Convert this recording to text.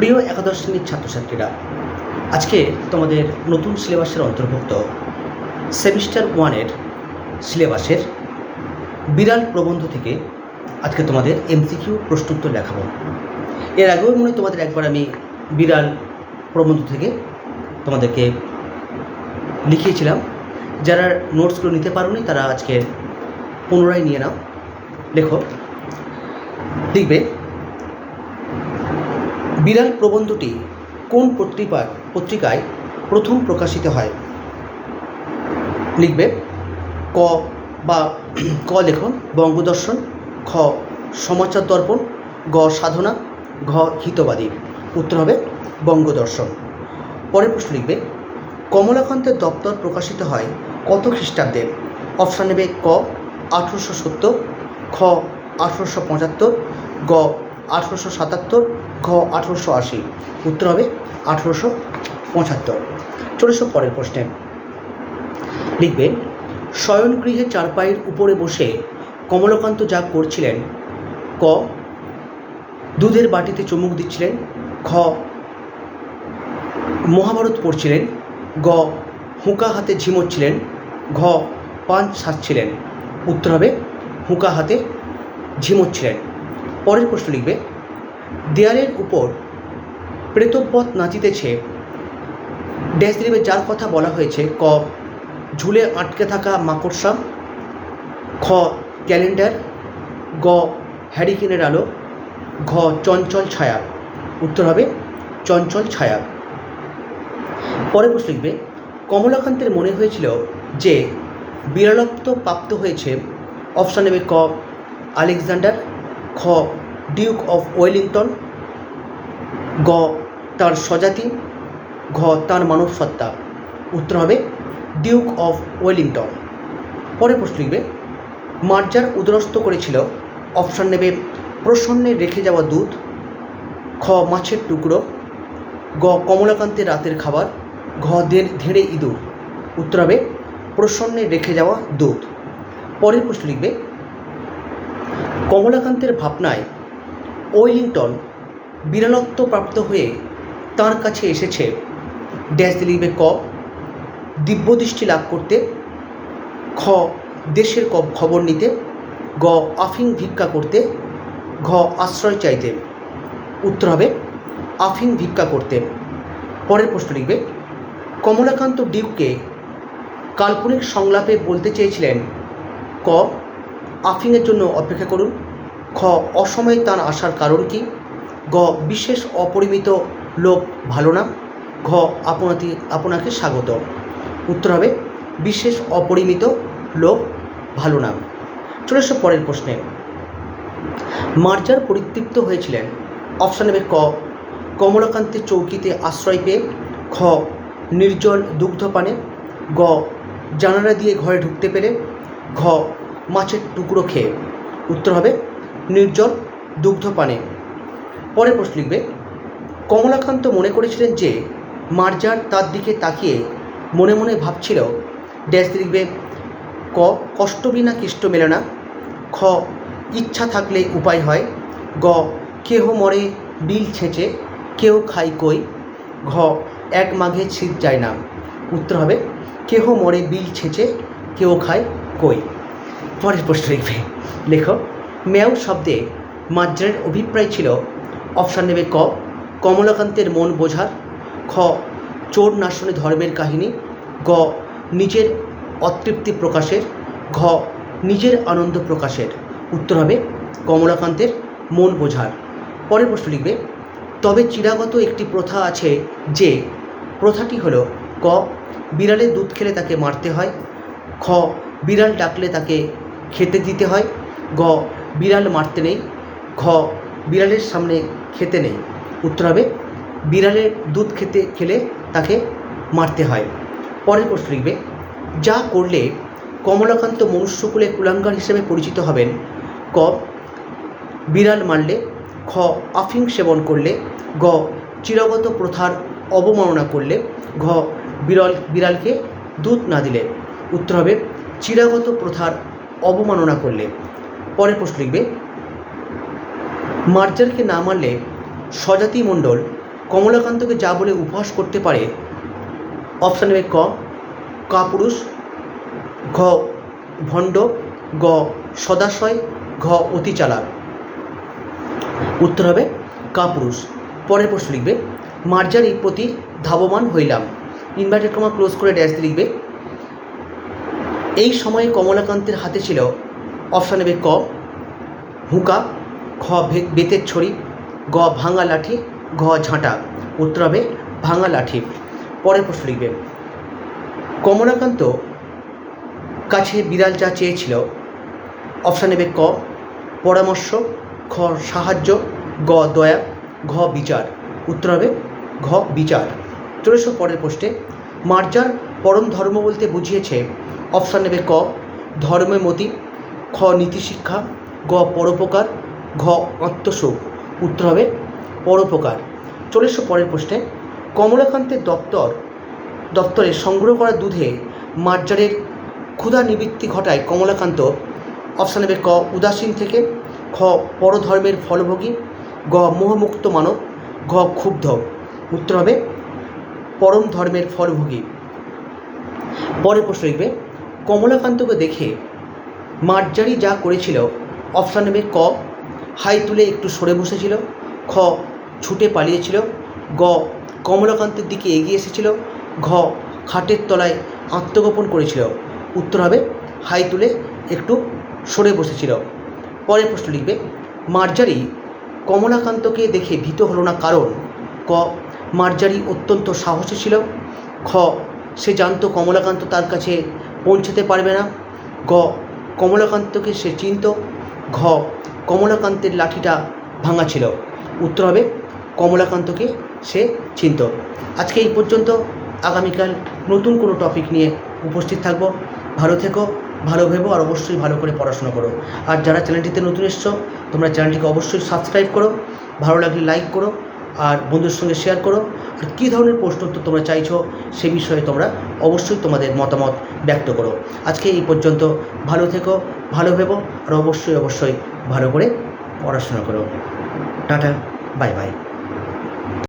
প্রিয় একাদশ শ্রেণির ছাত্রছাত্রীরা, আজকে তোমাদের নতুন সিলেবাসের অন্তর্ভুক্ত সেমিস্টার ওয়ানের সিলেবাসের বিড়াল প্রবন্ধ থেকে আজকে তোমাদের এমসিকিউ প্রশ্নোত্তর দেখাবো। এর আগেও মনে তোমাদের একবার আমি বিড়াল প্রবন্ধ থেকে তোমাদেরকে লিখিয়েছিলাম। যারা নোটসগুলো নিতে পারোনি, তারা আজকে পুনরায় নিয়ে নাও। লেখো, লিখবে। বিড়াল প্রবন্ধটি কোন পত্রিকা পত্রিকায় প্রথম প্রকাশিত হয়? লিখবে ক বা ক লেখন বঙ্গদর্শন, খ সমাচার দর্পণ, গ সাধনা, ঘ হিতবাদী। উত্তর হবে বঙ্গদর্শন। পরের প্রশ্ন লিখবে, কমলাকান্তের দপ্তর প্রকাশিত হয় কত খ্রিস্টাব্দে? অপশান নেবে ক আঠেরোশো সত্তর, খ আঠেরোশো পঁচাত্তর, গ আঠেরোশো সাতাত্তর ঘ আঠেরোশো আশি। উত্তর হবে আঠেরোশো পঁচাত্তর। চলেছ পরের প্রশ্নে। লিখবে শয়নগৃহে চারপায়ের উপরে বসে কমলকান্ত যা করছিলেন, ক, দুধের বাটিতে চুমুক দিচ্ছিলেন, খ, মহাভারত পড়ছিলেন, গ, হুঁকা হাতে ঝিমোচ্ছিলেন, ঘ, পান সাজছিলেন। উত্তর হবে হুঁকা হাতে ঝিমোচ্ছিলেন। পরের প্রশ্ন লিখবে দেয়ালের উপর প্রেতপথ নাচিতেছে। ড্যাশ দিলিবে যার কথা বলা হয়েছে, ক, ঝুলে আটকে থাকা মাকড়সা, খ, ক্যালেন্ডার, গ, হ্যারিকেনের আলো, ঘ, চঞ্চল ছায়া। উত্তর হবে, চঞ্চল ছায়া। পরে প্রশ্ন লিখবে, কমলাকান্তের মনে হয়েছিল যে বিরলত্ব প্রাপ্ত হয়েছে। অপশান নেবে ক, আলেকজান্ডার, খ ডিউক অফ ওয়েলিংটন গ, তার স্বজাতি, ঘ, তার মানব সত্তা উত্তর হবে ডিউক অফ ওয়েলিংটন পরে প্রশ্ন লিখবে, মার্জার উদরস্ত করেছিল, অপশান নেবে প্রসন্নে রেখে যাওয়া দুধ, খ, মাছের টুকরো, গ, কমলাকান্তের রাতের খাবার, ঘ ধেড়ে ইঁদুর। উত্তর হবে প্রসন্নে রেখে যাওয়া দুধ। পরের প্রশ্ন লিখবে, কমলাকান্তের ভাবনায় ওয়েলিংটন বিরলত্ব প্রাপ্ত হয়ে তার কাছে এসেছে। ড্যাশ দিয়ে লিখবে ক, দিব্যদৃষ্টি লাভ করতে খ দেশের খবর নিতে, গ আফিং ভিক্ষা করতে, ঘ, আশ্রয় চাইতে। উত্তর হবে আফিং ভিক্ষা করতে। পরের প্রশ্ন লিখবে, কমলাকান্ত ডিউককে কাল্পনিক সংলাপে বলতে চেয়েছিলেন, ক আফিংয়ের জন্য অপেক্ষা করুন। খ, অসময়ে তার আসার কারণ কি? গ, বিশেষ অপরিমিত লোক ভালো না? ঘ আপনাকে আপনাকে স্বাগত উত্তর হবে, বিশেষ অপরিমিত লোক ভালো না। চলে এসো পরের প্রশ্নে। মার্জার পরিতৃপ্ত হয়েছিলেন। অপশান নেবে ক কমলাকান্তের চৌকিতে আশ্রয় পেয়ে। খ, নির্জল দুগ্ধপানে গ, জানালা দিয়ে ঘরে ঢুকতে পেরে। ঘ, মাছের টুকরো খেয়ে। উত্তর হবে নির্জল দুগ্ধপানে পরে প্রশ্ন লিখবে, কমলাকান্ত মনে করেছিলেন যে মার্জার তার দিকে তাকিয়ে মনে মনে ভাবছিল, ড্যাশ লিখবে, ক, কষ্ট বিনা কৃষ্ট মেলে না, খ, ইচ্ছা থাকলে উপায় হয়, গ, কেহ মরে বিল ছেঁচে কেউ খায় কই, ঘ, এক মাঘে ছিট যায় না। উত্তর হবে, কেহ মরে বিল ছেঁচে কেউ খায় কই। পরের প্রশ্ন লিখবে, লেখো ম্যাও শব্দে মাদ্রের অভিপ্রায় ছিল, অপশান নেবে ক, কমলাকান্তের মন বোঝার, খ, চোর নাশনে ধর্মের কাহিনী, গ, নিজের অতৃপ্তি প্রকাশের, ঘ, নিজের আনন্দ প্রকাশের। উত্তর হবে কমলাকান্তের মন বোঝার। পরের প্রশ্ন লিখবে, তবে চিরাগত একটি প্রথা আছে যে, প্রথাটি হলো ক, বিড়ালে দুধ খেলে তাকে মারতে হয়, খ, বিড়াল ডাকলে তাকে খেতে দিতে হয়, গ বিড়াল মারতে নেই, ঘ, বিড়ালের সামনে খেতে নেই। উত্তর হবে বিড়ালের দুধ খেতে খেলে তাকে মারতে হয়। পরের প্রশ্ন লিখবে, যা করলে কমলাকান্ত মনুষ্যকুলে কুলাঙ্গার হিসেবে পরিচিত হবেন। ক, বিড়াল মারলে, খ আফিং সেবন করলে, গ, চিরগত প্রথার অবমাননা করলে, ঘ, বিরল, বিড়ালকে দুধ না দিলে। উত্তর হবে, চিরাগত প্রথার অবমাননা করলে। পরের প্রশ্ন লিখবে। মার্জারকে না মারলে স্বজাতি মণ্ডল কমলাকান্তকে যা বলে উপহাস করতে পারে, অপশান নেবে ক, কাপুরুষ, ঘ, ভণ্ড, গ, সদাশয়, ঘ, অতি চালাক। উত্তর হবে কাপুরুষ। পরের প্রশ্ন লিখবে মার্জারির প্রতি ধাবমান হইলাম। ইনভার্টেড কমা ক্লোজ করে ড্যাশ লিখবে, এই সময়ে কমলাকান্তের হাতে ছিল অপশান নেবে ক। হুঁকা, খ বেতের ছড়ি, গ ভাঙা লাঠি, ঘ ঝাঁটা। উত্তর হবে ভাঙা লাঠি। পরের প্রশ্ন লিখবে। কমলাকান্ত কাছে বিড়াল যা চেয়েছিল। অপশান নেবে ক, পরামর্শ, খ সাহায্য, গ দয়া, ঘ বিচার। উত্তর হবে ঘ বিচার। চলেছ পরের প্রশ্নে, মার্জার পরম ধর্ম বলতে বুঝিয়েছে। অপশান নেবে ক ধর্মে মতি খ নীতিশিক্ষা গ পরোপকার, ঘ আত্মসুখ উত্তর হবে পরোপকার। চলেছ পরের প্রশ্নে, কমলাকান্তের দপ্তর, দপ্তরে সংগ্রহ করা দুধে মার্জারের ক্ষুধা নিবৃত্তি ঘটায় কমলাকান্ত। অপশান নেবে ক উদাসীন থেকে, খ পরধর্মের ফলভোগী, গ মোহমুক্ত মানব, ঘ ক্ষুব্ধ। উত্তর হবে পরম ধর্মের ফলভোগী। পরের প্রশ্ন লিখবে, কমলাকান্তকে দেখে মার্জারি যা করেছিল, অপশান নেবে ক, হাই তুলে একটু সরে বসেছিল, খ, ছুটে পালিয়েছিল, গ, কমলাকান্তের দিকে এগিয়ে এসেছিল, ঘ, খাটের তলায় আত্মগোপন করেছিল। উত্তর হবে, হাই তুলে একটু সরে বসেছিল। পরের প্রশ্ন লিখবে, মার্জারি কমলাকান্তকে দেখে ভীত হলো না কারণ? ক, মার্জারি অত্যন্ত সাহসী ছিল। খ, সে জানতো কমলাকান্ত তার কাছে পৌঁছতে পারবে না। গ কমলাকান্তকে সে চিনত। ঘ, কমলাকান্তের লাঠিটা ভাঙা ছিল। উত্তর হবে, কমলাকান্তকে সে চিনত। আজকে এই পর্যন্ত আগামীকাল নতুন কোনো টপিক নিয়ে উপস্থিত থাকব। ভালো থেকো, ভালো ভেবো, আর অবশ্যই ভালো করে পড়াশোনা করো। আর যারা চ্যানেলটিতে নতুন এসছো, তোমরা চ্যানেলটিকে অবশ্যই সাবস্ক্রাইব করো। ভালো লাগলে লাইক করো, আর বন্ধুর সঙ্গে শেয়ার করো। কী ধরনের প্রশ্ন উত্তর তোমরা চাইছো সে বিষয়ে তোমরা অবশ্যই তোমাদের মতামত ব্যক্ত করো। আজকে এই পর্যন্ত ভালো থেকো, ভালো ভেবো, আর অবশ্যই অবশ্যই ভালো করে পড়াশোনা করো। Tata, bye bye.